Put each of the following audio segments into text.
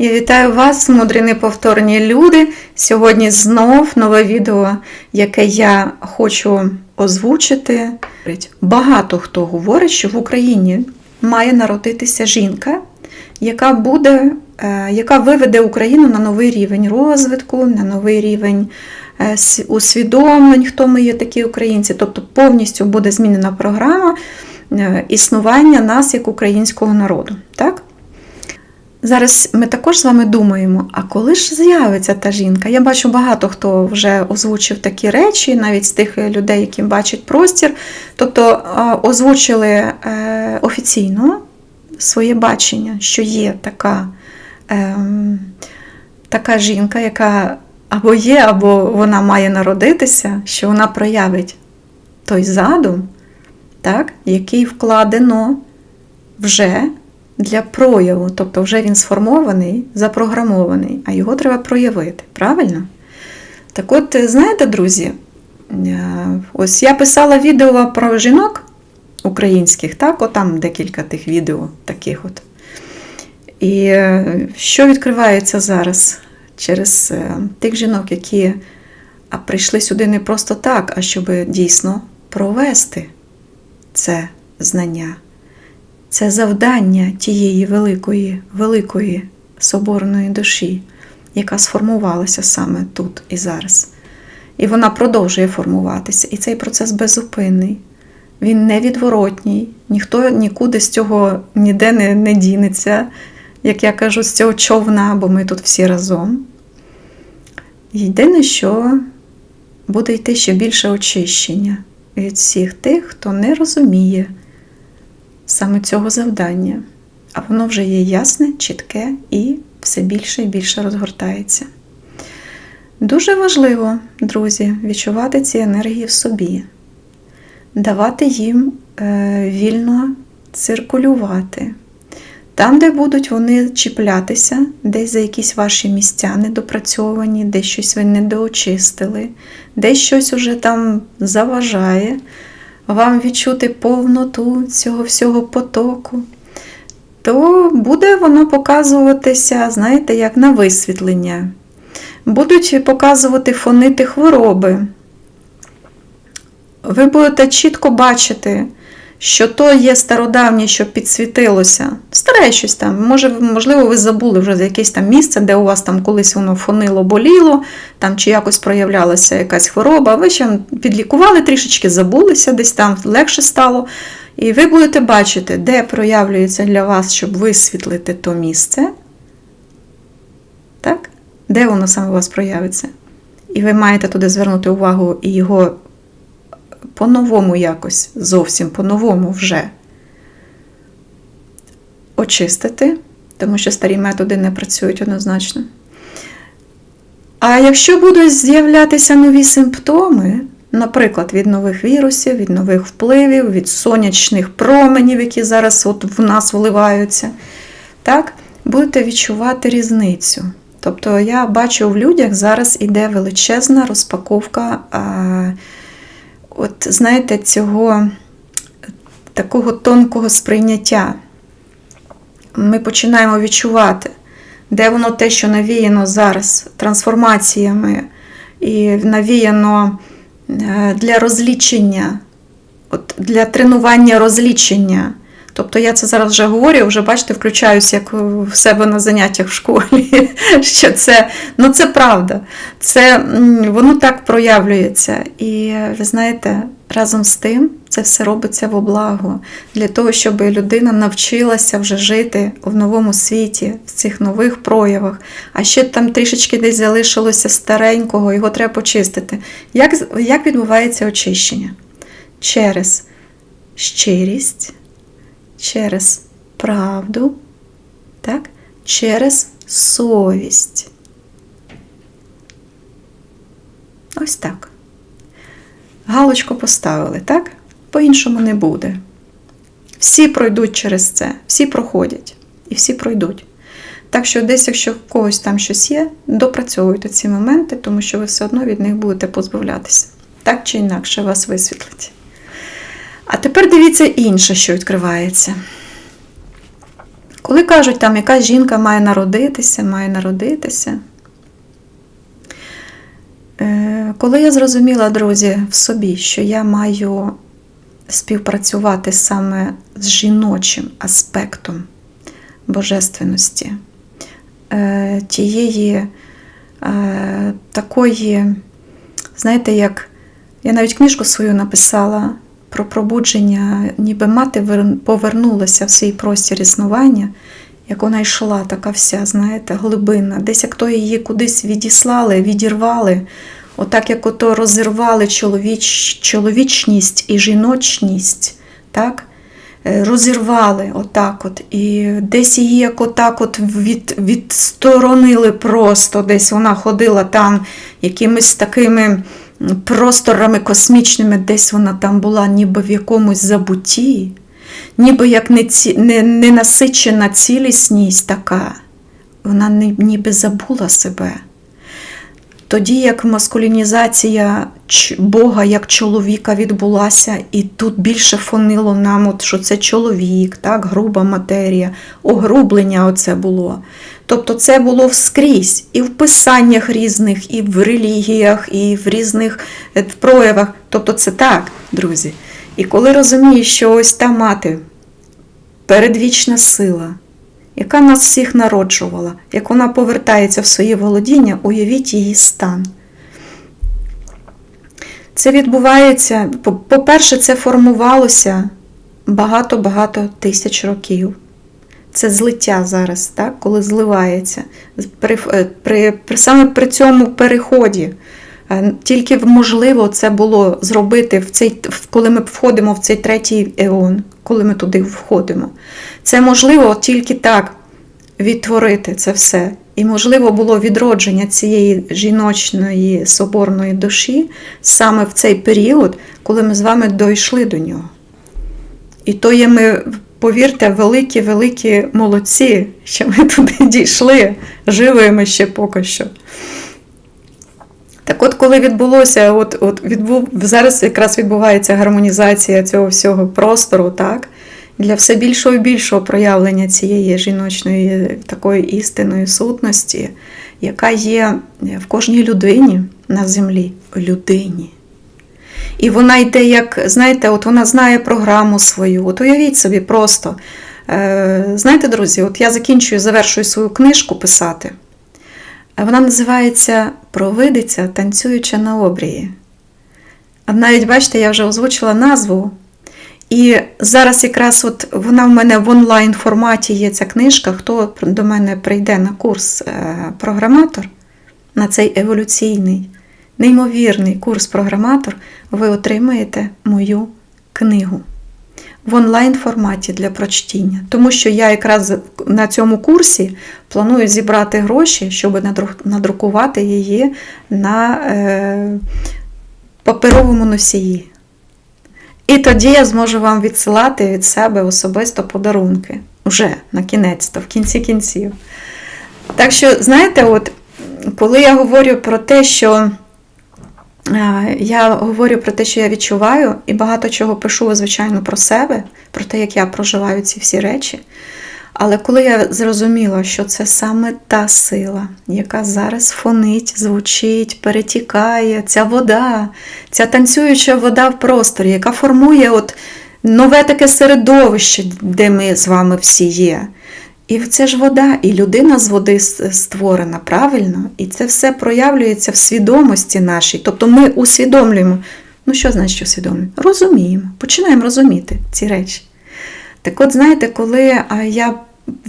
Я вітаю вас, мудрі неповторні люди. Сьогодні знов нове відео, яке я хочу озвучити. Багато хто говорить, що в Україні має народитися жінка, яка буде, е, яка виведе Україну на новий рівень розвитку, на новий рівень е, усвідомлень, хто ми є такі українці. Тобто повністю буде змінена програма е, існування нас як українського народу. Так? Зараз ми також з вами думаємо, а коли ж з'явиться та жінка? Я бачу багато хто вже озвучив такі речі, навіть з тих людей, які бачать простір. Тобто озвучили е, офіційно своє бачення, що є така, ем, така жінка, яка або є, або вона має народитися, що вона проявить той задум, так, який вкладено вже для прояву, тобто вже він сформований, запрограмований, а його треба проявити. Правильно? Так от, знаєте, друзі, е, ось я писала відео про жінок українських, так, от там декілька тих відео таких от. І е, що відкривається зараз через е, тих жінок, які прийшли сюди не просто так, а щоб дійсно провести це знання. Це завдання тієї великої, великої соборної душі, яка сформувалася саме тут і зараз. І вона продовжує формуватися. І цей процес безупинний, він невідворотній, ніхто нікуди з цього ніде не, не дінеться, як я кажу, з цього човна, бо ми тут всі разом. Єдине, що буде йти ще більше очищення від всіх тих, хто не розуміє саме цього завдання, а воно вже є ясне, чітке і все більше і більше розгортається. Дуже важливо, друзі, відчувати ці енергії в собі, давати їм е, вільно циркулювати. Там, де будуть вони чіплятися, десь за якісь ваші місця недопрацьовані, десь щось ви недоочистили, десь щось уже там заважає, вам відчути повноту цього всього потоку, то буде воно показуватися, знаєте, як на висвітлення. Будуть показувати фонити хвороби. Ви будете чітко бачити, що то є стародавнє, що підсвітилося. Старе щось там. Може, можливо, ви забули вже за якесь там місце, де у вас там колись воно фонило, боліло, там чи якось проявлялася якась хвороба. Ви ще підлікували трішечки, забулися, десь там легше стало. І ви будете бачити, де проявлюється для вас, щоб висвітлити то місце. Так? Де воно саме у вас проявиться? І ви маєте туди звернути увагу і його по-новому якось, зовсім по-новому вже очистити, тому що старі методи не працюють однозначно. А якщо будуть з'являтися нові симптоми, наприклад, від нових вірусів, від нових впливів, від сонячних променів, які зараз от в нас вливаються, так, будете відчувати різницю. Тобто я бачу в людях зараз іде величезна розпаковка, а, от знаєте, цього такого тонкого сприйняття. Ми починаємо відчувати, де воно те, що навіяно зараз трансформаціями і навіяно е, для розлічення, от для тренування розлічення. Тобто я це зараз вже говорю, вже бачите, включаюся як в себе на заняттях в школі. що це, ну це правда. Це, воно так проявлюється. І ви знаєте, разом з тим це все робиться во благо для того, щоб людина навчилася вже жити в новому світі, в цих нових проявах. А ще там трішечки десь залишилося старенького, його треба почистити. Як, як відбувається очищення? Через щирість через правду, так? через совість. Ось так. Галочку поставили, так? По-іншому не буде. Всі пройдуть через це, всі проходять і всі пройдуть. Так що, десь, якщо в когось там щось є, допрацьовуйте ці моменти, тому що ви все одно від них будете позбавлятися. Так чи інакше вас висвітлить. А тепер дивіться інше, що відкривається. Коли кажуть, там якась жінка має народитися, має народитися. Е, Коли я зрозуміла, друзі, в собі, що я маю співпрацювати саме з жіночим аспектом божественності, е, тієї е, такої, знаєте, як я навіть книжку свою написала про пробудження, ніби мати повернулася в свій простір існування, як вона йшла, така вся, знаєте, глибинна. Десь як то її кудись відіслали, відірвали, отак як ото розірвали чоловіч, чоловічність і жіночність, так? Е, Розірвали отак от, і десь її як отак от від, відсторонили просто, десь вона ходила там якимись такими просторами космічними, десь вона там була ніби в якомусь забутті, ніби як неці- не- ненасичена цілісність така. Вона ні- ніби забула себе. Тоді як маскулінізація Бога як чоловіка відбулася, і тут більше фонило нам, от, що це чоловік, так, груба матерія, огрублення оце було. Тобто це було вскрізь і в писаннях різних, і в релігіях, і в різних е, проявах. Тобто це так, друзі. І коли розумієш, що ось та мати, передвічна сила, яка нас всіх народжувала, як вона повертається в своє володіння, уявіть її стан. Це відбувається, по- по-перше, це формувалося багато-багато тисяч років. Це злиття зараз, так? коли зливається. При, е, при, при, саме при цьому переході. е, Тільки можливо це було зробити, в цей, коли ми входимо в цей третій еон, коли ми туди входимо. Це можливо тільки так відтворити це все. І можливо було відродження цієї жіночної соборної душі саме в цей період, коли ми з вами дійшли до нього. І то є ми, повірте, великі-великі молодці, що ми туди дійшли, живими ще поки що. Так от, коли відбулося, от, от відбув, зараз якраз відбувається гармонізація цього всього простору, так? Для все більшого і більшого проявлення цієї жіночної такої істинної сутності, яка є в кожній людині на землі, людині. І вона йде, як, знаєте, от вона знає програму свою. От уявіть собі просто. Е, знаєте, друзі, от я закінчую, завершую свою книжку писати. Вона називається Провидиця, танцююча на обрії. А навіть, бачите, я вже озвучила назву. І зараз якраз от вона в мене в онлайн форматі є ця книжка. Хто до мене прийде на курс е, програматор, на цей еволюційний, неймовірний курс програматор, ви отримаєте мою книгу в онлайн форматі для прочтіння. Тому що я якраз на цьому курсі планую зібрати гроші, щоб надрукувати її на е, паперовому носії. І тоді я зможу вам відсилати від себе особисто подарунки. Уже на кінець-то, в кінці кінців. Так що, знаєте, от коли я говорю про те, що я говорю про те, що я відчуваю, і багато чого пишу, звичайно, про себе, про те, як я проживаю ці всі речі. Але коли я зрозуміла, що це саме та сила, яка зараз фонить, звучить, перетікає, ця вода, ця танцююча вода в просторі, яка формує от нове таке середовище, де ми з вами всі є. І це ж вода, і людина з води створена правильно, і це все проявлюється в свідомості нашій. Тобто ми усвідомлюємо. Ну, що значить усвідомлюємо? Розуміємо, починаємо розуміти ці речі. Так от, знаєте, коли я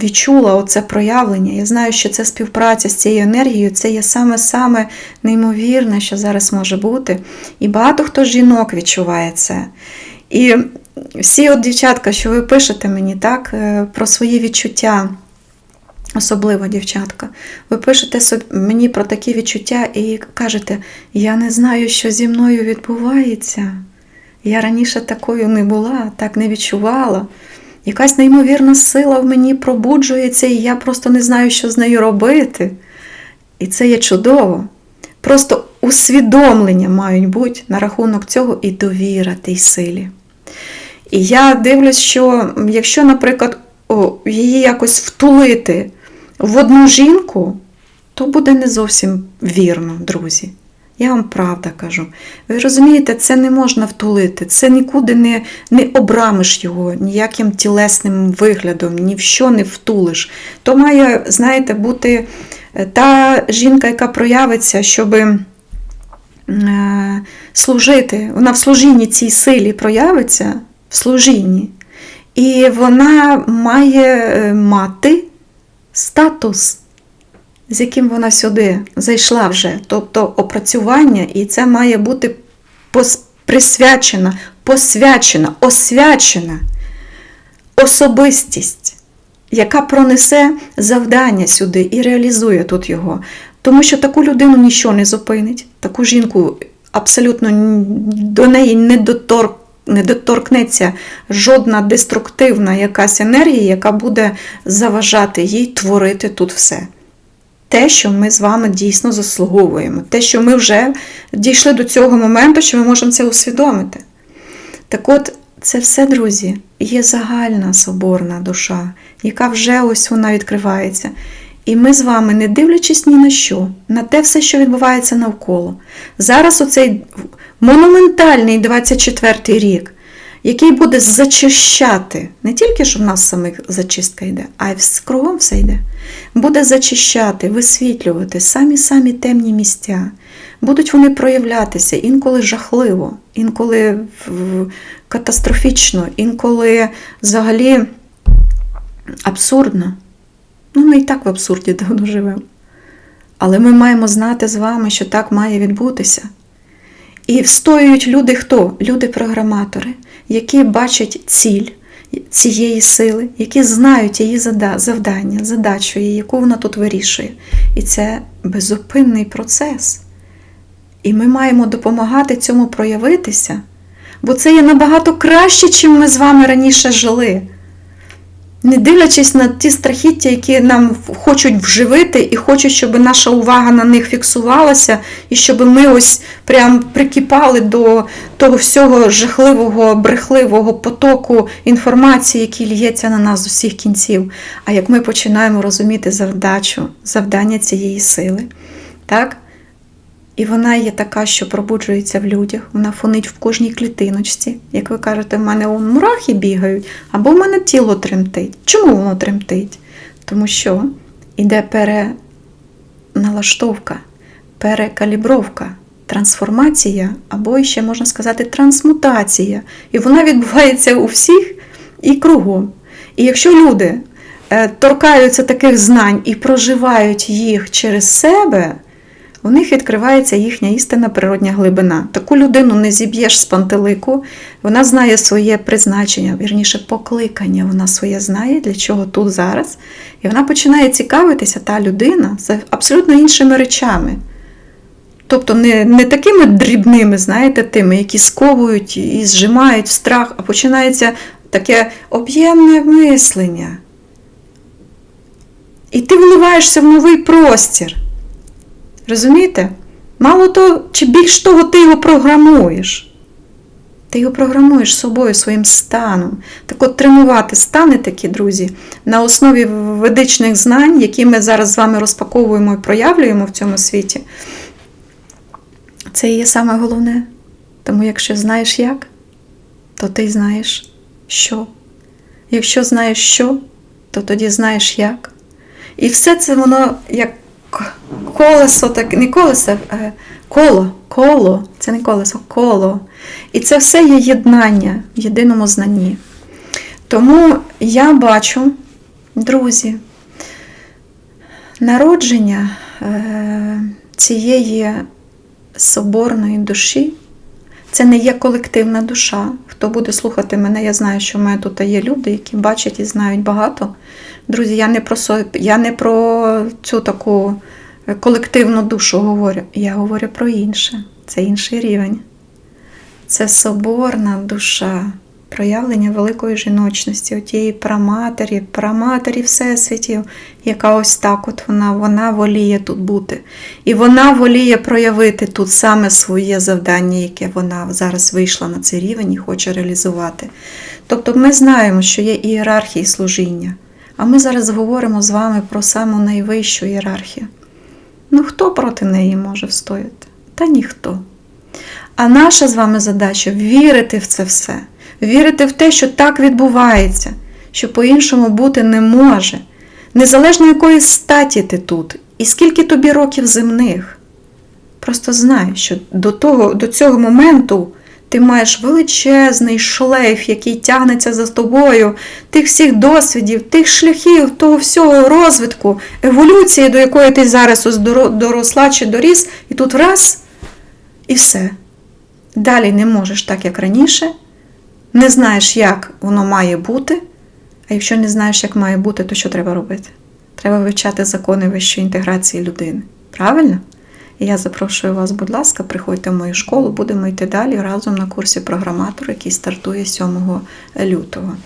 відчула оце проявлення, я знаю, що це співпраця з цією енергією, це є саме-саме неймовірне, що зараз може бути. І багато хто жінок відчуває це. І всі от дівчатка, що ви пишете мені так, е, про свої відчуття, особливо дівчатка, ви пишете мені про такі відчуття і кажете, я не знаю, що зі мною відбувається. Я раніше такою не була, так не відчувала. Якась неймовірна сила в мені пробуджується, і я просто не знаю, що з нею робити. І це є чудово. Просто усвідомлення мають бути на рахунок цього і довіра тій силі. І я дивлюсь, що якщо, наприклад, її якось втулити в одну жінку, то буде не зовсім вірно, друзі. Я вам правда кажу. Ви розумієте, це не можна втулити, це нікуди не, не обрамиш його ніяким тілесним виглядом, ні в що не втулиш. То має, знаєте, бути е, та жінка, яка проявиться, щоб е, служити. Вона в служінні цій силі проявиться, в служінні. І вона має е, мати статус з яким вона сюди зайшла вже, тобто опрацювання, і це має бути присвячена, посвячена, освячена особистість, яка пронесе завдання сюди і реалізує тут його. Тому що таку людину нічого не зупинить, таку жінку абсолютно до неї не дотор. Не доторкнеться жодна деструктивна якась енергія, яка буде заважати їй творити тут все те, що ми з вами дійсно заслуговуємо, те, що ми вже дійшли до цього моменту, що ми можемо це усвідомити. Так от, це все, друзі, є загальна соборна душа, яка вже ось вона відкривається. І ми з вами, не дивлячись ні на що, на те все, що відбувається навколо. Зараз оцей монументальний 24-й рік, який буде зачищати, не тільки що в нас самих зачистка йде, а й кругом все йде. Буде зачищати, висвітлювати самі-самі темні місця. Будуть вони проявлятися інколи жахливо, інколи катастрофічно, інколи взагалі абсурдно. Ну, ми і так в абсурді давно живемо. Але ми маємо знати з вами, що так має відбутися. І встоюють люди хто? Люди-програматори, які бачать ціль цієї сили, які знають її завдання, задачу, її, яку вона тут вирішує. І це безупинний процес. І ми маємо допомагати цьому проявитися, бо це є набагато краще, чим ми з вами раніше жили. Не дивлячись на ті страхіття, які нам хочуть вживити, і хочуть, щоб наша увага на них фіксувалася, і щоб ми ось прям прикипали до того всього жахливого, брехливого потоку інформації, який лється на нас з усіх кінців. А як ми починаємо розуміти завдачу, завдання цієї сили, так? І вона є така, що пробуджується в людях, вона фонить в кожній клітиночці. Як ви кажете, в мене он мурахи бігають, або в мене тіло тремтить. Чому воно тремтить? Тому що йде переналаштовка, перекалібровка, трансформація, або ще можна сказати трансмутація. І вона відбувається у всіх і кругом. І якщо люди е, торкаються таких знань і проживають їх через себе, у них відкривається їхня істинна природня глибина. Таку людину не зіб'єш з пантелику, вона знає своє призначення, вірніше, покликання. Вона своє знає, для чого тут зараз. І вона починає цікавитися, та людина, з абсолютно іншими речами. Тобто не, не такими дрібними, знаєте, тими, які сковують і зжимають в страх, а починається таке об'ємне мислення. І ти вливаєшся в новий простір. Розумієте? Мало того, чи більш того, ти його програмуєш. Ти його програмуєш собою, своїм станом. Так от тренувати стани такі, друзі, на основі ведичних знань, які ми зараз з вами розпаковуємо і проявлюємо в цьому світі. Це і є саме головне. Тому якщо знаєш як, то ти знаєш що. Якщо знаєш що, то тоді знаєш як. І все це воно як колесо, так не колесо, а коло, коло, це не колесо, коло. І це все є єднання в єдиному знанні. Тому я бачу, друзі, народження е, цієї соборної душі. Це не є колективна душа. Хто буде слухати мене, я знаю, що в мене тут є люди, які бачать і знають багато. Друзі, я не про я не про цю таку колективну душу говорю. Я говорю про інше. Це інший рівень. Це соборна душа. проявлення великої жіночності, отієї праматері, праматері Всесвітів, яка ось так от вона, вона воліє тут бути. І вона воліє проявити тут саме своє завдання, яке вона зараз вийшла на цей рівень і хоче реалізувати. Тобто ми знаємо, що є ієрархії служіння. А ми зараз говоримо з вами про саму найвищу ієрархію. Ну хто проти неї може встояти? Та ніхто. А наша з вами задача вірити в це все, вірити в те, що так відбувається, що по-іншому бути не може. Незалежно якої статі ти тут, і скільки тобі років земних. Просто знай, що до, того, до цього моменту ти маєш величезний шлейф, який тягнеться за тобою, тих всіх досвідів, тих шляхів, того всього розвитку, еволюції, до якої ти зараз доросла чи доріс, і тут раз і все. Далі не можеш так, як раніше, не знаєш, як воно має бути. А якщо не знаєш, як має бути, то що треба робити? Треба вивчати закони вищої інтеграції людини. Правильно? Я запрошую вас, будь ласка, приходьте в мою школу, будемо йти далі разом на курсі програматор, який стартує 7 лютого.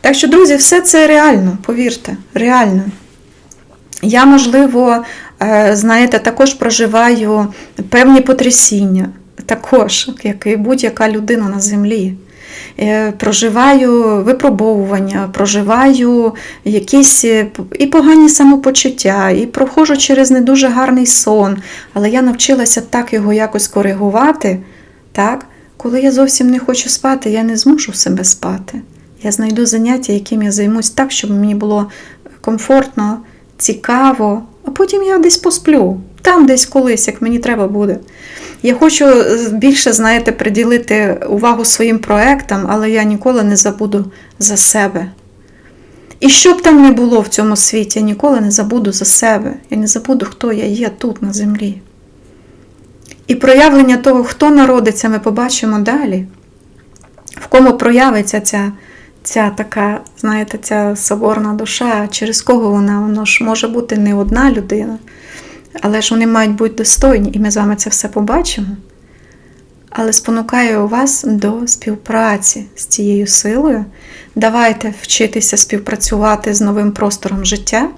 Так що, друзі, все це реально, повірте, реально. Я, можливо, е, знаєте, також проживаю певні потрясіння, також, як і будь-яка людина на землі. Е, Проживаю випробовування, проживаю якісь е, і погані самопочуття, і проходжу через не дуже гарний сон. Але я навчилася так його якось коригувати. Так? Коли я зовсім не хочу спати, я не змушу себе спати. Я знайду заняття, яким я займусь так, щоб мені було комфортно, цікаво, а потім я десь посплю, там десь колись, як мені треба буде. Я хочу е, більше, знаєте, приділити увагу своїм проектам, але я ніколи не забуду за себе. І що б там не було в цьому світі, я ніколи не забуду за себе. Я не забуду, хто я є тут, на землі. І проявлення того, хто народиться, ми побачимо далі, в кому проявиться ця, ця така, знаєте, ця соборна душа, через кого вона, воно ж може бути не одна людина. Але ж вони мають бути достойні, і ми з вами це все побачимо. Але спонукаю вас до співпраці з цією силою. Давайте вчитися співпрацювати з новим простором життя.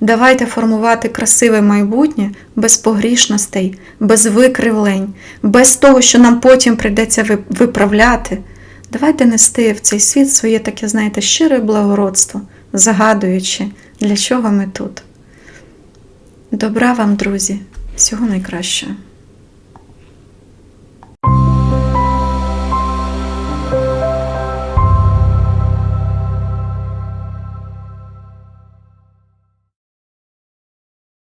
Давайте формувати красиве майбутнє без погрішностей, без викривлень, без того, що нам потім прийдеться виправляти. Давайте нести в цей світ своє таке, знаєте, щире благородство, загадуючи, для чого ми тут. Добра вам, друзі, всього найкращого.